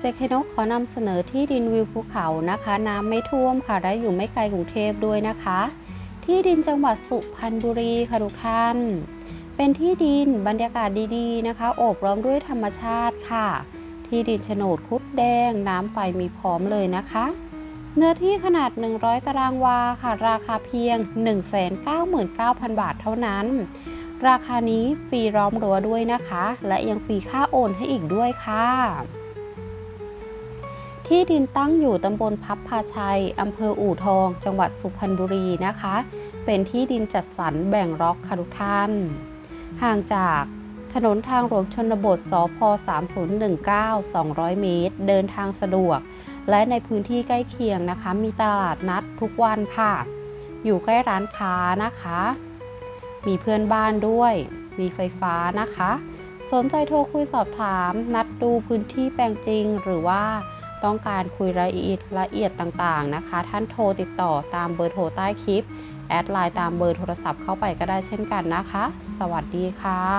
เจเคนกขอนำเสนอที่ดินวิวภูเขานะคะ น้ำไม่ท่วมค่ะและอยู่ไม่ไกลกรุงเทพด้วยนะคะ ที่ดินจังหวัดสุพรรณบุรีค่ะทุกท่าน เป็นที่ดินบรรยากาศดีๆนะคะ โอบล้อมด้วยธรรมชาติค่ะ ที่ดินโฉนดคุดแดง น้ำไฟมีพร้อมเลยนะคะ เนื้อที่ขนาด 100 ตารางวาค่ะ ราคาเพียง 199,000 บาทเท่านั้น ราคานี้ฟรีล้อมรั้วด้วยนะคะ และยังฟรีค่าโอนให้อีกด้วยค่ะ ที่ดินตั้งอยู่ตำบลพับพาชัย อำเภออู่ทอง จังหวัดสุพรรณบุรีนะคะ เป็นที่ดินจัดสรรแบ่งล็อกค่ะทุกท่าน ห่างจากถนนทางหลวงชนบทสพ3019 200 เมตร เดินทางสะดวก และในพื้นที่ใกล้เคียงนะคะ มีตลาดนัดทุกวันค่ะ อยู่ใกล้ร้านค้านะคะ มีเพื่อนบ้านด้วย มีไฟฟ้านะคะ สนใจโทรคุยสอบถาม นัดดูพื้นที่แปลงจริงหรือว่า ต้องการคุยรายละเอียดละเอียดต่างๆนะคะ ท่านโทรติดต่อตามเบอร์โทรใต้คลิป แอดไลน์ตามเบอร์โทรศัพท์เข้าไปก็ได้เช่นกันนะคะ สวัสดีค่ะ